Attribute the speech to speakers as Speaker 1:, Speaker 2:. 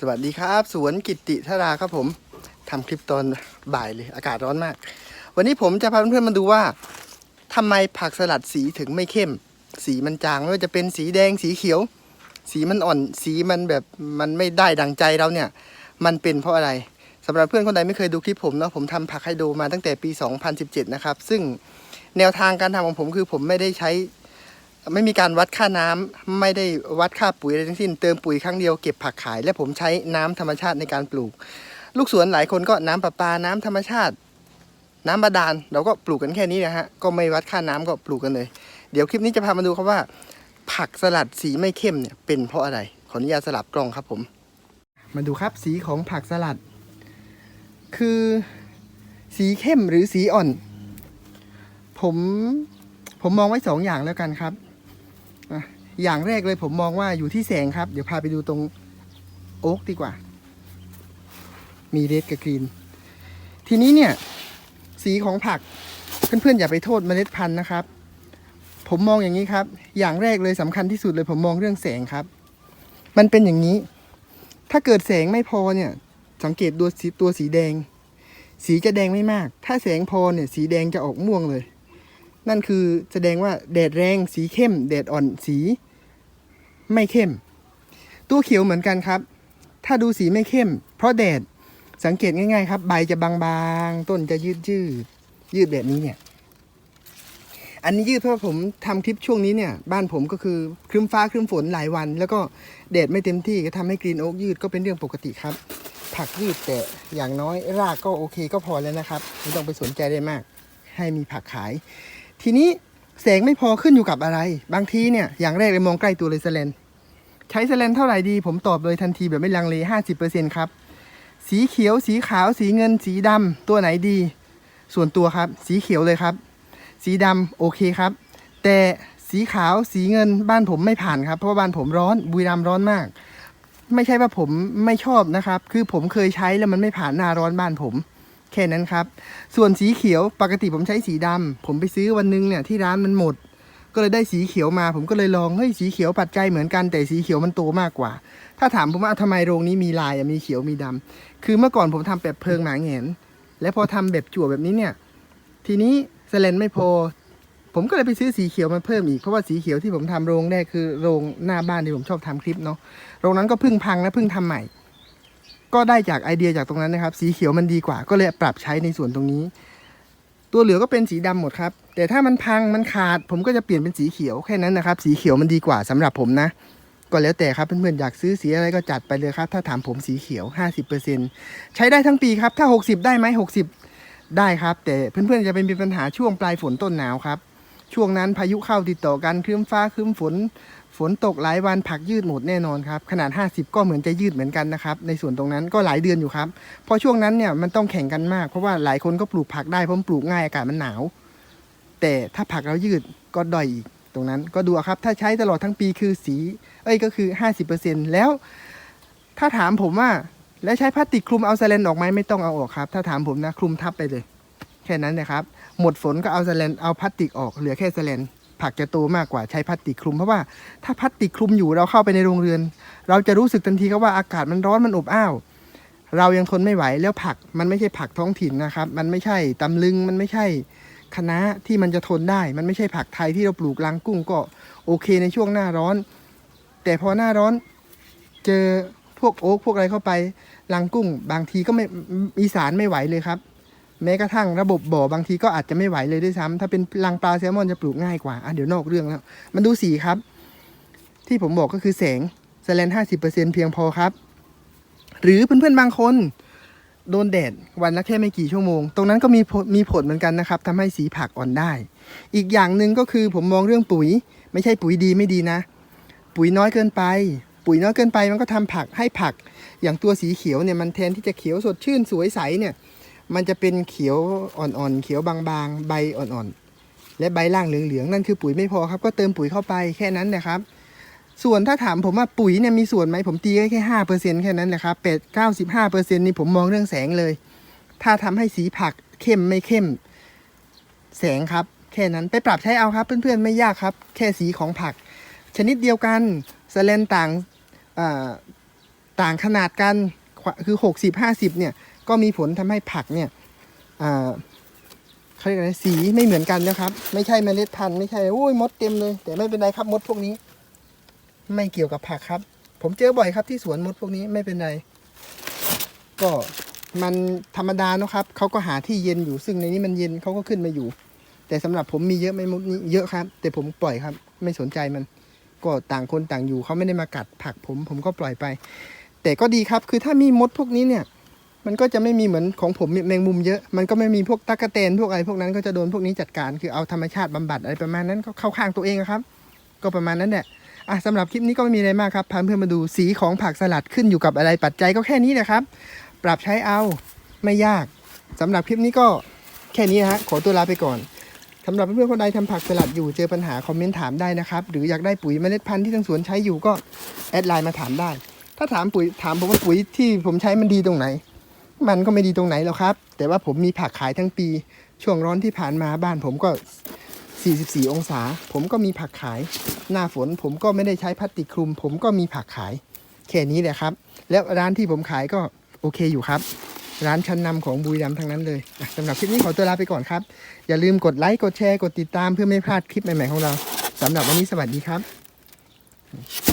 Speaker 1: สวัสดีครับ สวนกิติธาราครับผมทำคลิปตอนบ่ายเลยอากาศร้อนมาก วันนี้ผมจะพาเพื่อนๆมาดูว่าทำไมผักสลัดสีถึงไม่เข้ม สีมันจางไม่ว่าจะเป็นสีแดงสีเขียว สีมันอ่อนสีมันแบบมันไม่ได้ดังใจเราเนี่ย มันเป็นเพราะอะไรสำหรับเพื่อนคนใดไม่เคยดูคลิปผมเนาะผมทำผักไฮโดมาตั้งแต่ปี 2017 นะครับ ซึ่งแนวทางการทำของผมคือผมไม่ได้ใช้ ไม่มีการวัดค่าน้ำไม่ได้วัดค่าปุ๋ยอะไรทั้งสิ้น เติมปุ๋ยครั้งเดียวเก็บผักขาย และผมใช้น้ำธรรมชาติในการปลูก ลูกสวนหลายคนก็น้ำประปาน้ำธรรมชาติ น้ำบาดาลเราก็ปลูกกันแค่นี้นะฮะก็ไม่วัดค่าน้ำก็ปลูกกันเลย เดี๋ยวคลิปนี้จะพามาดูครับว่า ผักสลัดสีไม่เข้มเนี่ยเป็นเพราะอะไรขออนุญาตสลับกล้องครับผม มาดูครับสีของผักสลัด คือสีเข้มหรือสีอ่อน ผมผมมองไว้สองอย่างแล้วกันครับ อย่างแรกเลยผมมองว่าอยู่ที่แสงครับ เดี๋ยวพาไปดูตรงโอ๊กดีกว่า มีเรดกับกรีน ทีนี้เนี่ย สีของผักเพื่อนๆอย่าไปโทษเมล็ดพันธุ์นะครับ ผมมองอย่างนี้ครับ อย่างแรกเลยสำคัญที่สุดเลยผมมองเรื่องแสงครับ มันเป็นอย่างนี้ ถ้าเกิดแสงไม่พอเนี่ย สังเกตดูสีตัวสีแดง สีจะแดงไม่มาก ถ้าแสงพอเนี่ย สีแดงจะออกม่วงเลย นั่นคือแสดงว่าแดดแรงสีเข้ม แดดอ่อนสี ไม่เข้ม ตัวเขียวเหมือนกันครับ ถ้าดูสีไม่เข้ม เพราะแดดสังเกตง่ายๆครับ ใบจะบางๆ ต้นจะยืดยืดยืดแบบนี้เนี่ย อันนี้ยืดเพราะผมทำคลิปช่วงนี้เนี่ย บ้านผมก็คือครึ้มฟ้าครึ้มฝนหลายวัน แล้วก็แดดไม่เต็มที่ก็ทำให้กรีนโอ๊กยืดก็เป็นเรื่องปกติครับ ผักยืดแต่อย่างน้อยรากก็โอเคก็พอแล้วนะครับ ไม่ต้องไปสนใจได้มาก ให้มีผักขาย ทีนี้แสงไม่พอขึ้นอยู่กับอะไร บางทีเนี่ยอย่างแรกเลยมองใกล้ตัวเลยสแลนใช้สแลนเท่าไหร่ดี ผมตอบเลยทันทีแบบไม่ลังเล 50%ครับสีเขียว สีขาว สีเงิน สีดำตัวไหนดี ส่วนตัวครับ สีเขียวเลยครับ สีดำโอเคครับ แต่สีขาวสีเงินบ้านผมไม่ผ่านครับ เพราะว่าบ้านผมร้อนบุรีรัมร้อนมาก ไม่ใช่ว่าผมไม่ชอบนะครับ คือผมเคยใช้แล้วมันไม่ผ่านหน้าร้อนบ้านผม แค่นั้นครับ ส่วนสีเขียวปกติผมใช้สีดำผมไปซื้อวันนึงเนี่ยที่ร้านมันหมด ก็เลยได้สีเขียวมา ผมก็เลยลองเฮ้ยสีเขียวปัจจัยเหมือนกันแต่สีเขียวมันโตมากกว่า ถ้าถามผมว่าทำไมโรงนี้มีลายมีเขียวมีดำคือเมื่อก่อนผมทำแบบเพลิงหมาแหงนและพอทำแบบจั่วแบบนี้เนี่ย ทีนี้สแลนไม่พอ ผมก็เลยไปซื้อสีเขียวมาเพิ่มอีก เพราะว่าสีเขียวที่ผมทำโรงแรกคือโรงหน้าบ้านที่ผมชอบทำคลิปเนาะ โรงนั้นก็เพิ่งพังและเพิ่งทำใหม่ ก็ได้จากไอเดียจากตรงนั้นนะครับ สีเขียวมันดีกว่า ก็เลยปรับใช้ในส่วนตรงนี้ ตัวเหลือก็เป็นสีดำหมดครับ แต่ถ้ามันพังมันขาด ผมก็จะเปลี่ยนเป็นสีเขียวแค่นั้นนะครับ สีเขียวมันดีกว่าสำหรับผมนะ ก็แล้วแต่ครับเพื่อนๆอยากซื้อสีอะไรก็จัดไปเลยครับ ถ้าถามผมสีเขียว 50%ใช้ได้ทั้งปีครับ ถ้า 60 ได้ไหม60 ได้ครับ แต่เพื่อนๆจะเป็นมีปัญหาช่วงปลายฝนต้นหนาวครับ ช่วงนั้นพายุเข้าติดต่อกันครึ้มฟ้าครึ้มฝน ฝนตกหลายวันผักยืดหมดแน่นอนครับ ขนาด 50 ก็เหมือนจะยืดเหมือนกันนะครับ ในส่วนตรงนั้นก็หลายเดือนอยู่ครับ เพราะช่วงนั้นเนี่ยมันต้องแข่งกันมาก เพราะว่าหลายคนก็ปลูกผักได้เพราะปลูกง่ายอากาศมันหนาว แต่ถ้าผักเรายืดก็ด้อยอีกตรงนั้นก็ดูครับถ้าใช้ตลอดทั้งปีคือสี เอ้ยก็คือ 50%แล้ว ถ้าถามผมว่าแล้วใช้พลาสติกคลุมเอาแสแลนออกไหมไม่ต้องเอาออกครับ ถ้าถามผมนะคลุมทับไปเลย แค่นั้นนะครับ หมดฝนก็เอาแสแลนเอาพลาสติกออกเหลือแค่แสแลนผักจะโตมากกว่าใช้พลาสติกคลุมเพราะว่าถ้าพลาสติกคลุมอยู่เราเข้าไปในโรงเรือน เราจะรู้สึกทันทีครับว่าอากาศมันร้อนมันอบอ้าวเรายังทนไม่ไหวแล้วผักมันไม่ใช่ผักท้องถิ่นนะครับ มันไม่ใช่ตำลึงมันไม่ใช่คณะที่มันจะทนได้ มันไม่ใช่ผักไทยที่เราปลูกลังกุ้งก็โอเคในช่วงหน้าร้อน แต่พอหน้าร้อนเจอพวกโอ๊กพวกอะไรเข้าไปลังกุ้ง บางทีก็ไม่อีสานไม่ไหวเลยครับ แม้กระทั่งระบบบ่อบางทีก็อาจจะไม่ไหวเลยด้วยซ้ำถ้าเป็นรังปลาแซลมอนจะปลูกง่ายกว่าอะเดี๋ยวนอกเรื่องแล้ว มันดูสีครับ ที่ผมบอกก็คือแสงแสแลนห้าสิบเปอร์เซ็นเพียงพอครับ หรือเพื่อนๆบางคน โดนแดดวันละแค่ไม่กี่ชั่วโมง ตรงนั้นก็มีมีผลเหมือนกันนะครับทำให้สีผักอ่อนได้ อีกอย่างหนึ่งก็คือผมมองเรื่องปุ๋ย ไม่ใช่ปุ๋ยดีไม่ดีนะ ปุ๋ยน้อยเกินไป ปุ๋ยน้อยเกินไปมันก็ทำผักให้ผัก อย่างตัวสีเขียวเนี่ยมันแทนที่จะเขียวสดชื่นสวยใสเนี่ย มันจะเป็นเขียวอ่อนๆ เขียวบางๆ ใบอ่อนๆ และใบล่างเหลืองๆ นั่นคือปุ๋ยไม่พอครับ ก็เติมปุ๋ยเข้าไปแค่นั้นนะครับ ส่วนถ้าถามผมว่าปุ๋ยเนี่ยมีส่วนไหมผมตีแค่ห้าเปอร์เซ็นแค่นั้นนะครับเป็ดเก้าสิบห้าเปอร์เซ็นนี่ผมมองเรื่องแสงเลย ถ้าทำให้สีผักเข้มไม่เข้ม แสงครับ แค่นั้นไปปรับใช้เอาครับ เพื่อนๆไม่ยากครับ แค่สีของผัก ชนิดเดียวกันสแลนต่างอ่าต่างขนาดกันคือ60 50เนี่ย ก็มีผลทำให้ผักเนี่ยเขาเรียกอะไรสีไม่เหมือนกันนะครับ ไม่ใช่เมล็ดพันธุ์ไม่ใช่โอ้ยมดเต็มเลย แต่ไม่เป็นไรครับมดพวกนี้ ไม่เกี่ยวกับผักครับ ผมเจอบ่อยครับที่สวนมดพวกนี้ไม่เป็นไร ก็มันธรรมดานะครับเขาก็หาที่เย็นอยู่ซึ่งในนี้มันเย็นเขาก็ขึ้นมาอยู่ แต่สำหรับผมมีเยอะไม่มดนี้เยอะครับ แต่ผมปล่อยครับ ไม่สนใจมัน ก็ต่างคนต่างอยู่เขาไม่ได้มากัดผักผม ผมก็ปล่อยไป แต่ก็ดีครับคือถ้ามีมดพวกนี้เนี่ย มันก็จะไม่มีเหมือนของผมแมงมุมเยอะ มันก็ไม่มีพวกตะกะแตนพวกอะไรพวกนั้นก็จะโดนพวกนี้จัดการ คือเอาธรรมชาติบำบัดอะไรประมาณนั้นก็เข้าข้างตัวเองครับ ก็ประมาณนั้นแหละอะสำหรับคลิปนี้ก็ไม่มีอะไรมากครับพาเพื่อนมาดูสีของผักสลัดขึ้นอยู่กับอะไรปัจจัยก็แค่นี้แหละครับ ปรับใช้เอาไม่ยากสำหรับคลิปนี้ก็แค่นี้นะฮะขอตัวลาไปก่อนสำหรับเพื่อนๆคนใดทำผักสลัดอยู่เจอปัญหาคอมเมนต์ถามได้นะครับ หรืออยากได้ปุ๋ยเมล็ดพันธุ์ที่ทางสวนใช้อยู่ก็แอดไลน์มาถามได้ ถ้าถามปุ๋ยถามผมว่าปุ๋ยที่ผมใช้มันดีตรงไหน มันก็ไม่ดีตรงไหนหรอกครับ แต่ว่าผมมีผักขายทั้งปี ช่วงร้อนที่ผ่านมาบ้านผมก็ 44 องศา ผมก็มีผักขาย หน้าฝนผมก็ไม่ได้ใช้พลาสติกคลุม ผมก็มีผักขาย แค่นี้แหละครับ แล้วร้านที่ผมขายก็โอเคอยู่ครับ ร้านชั้นนำของบุรีรัมย์ทั้งนั้นเลยอะสำหรับคลิปนี้ขอตัวลาไปก่อนครับ อย่าลืมกดไลค์กดแชร์กดติดตามเพื่อไม่พลาดคลิปใหม่ๆของเราสำหรับวันนี้สวัสดีครับ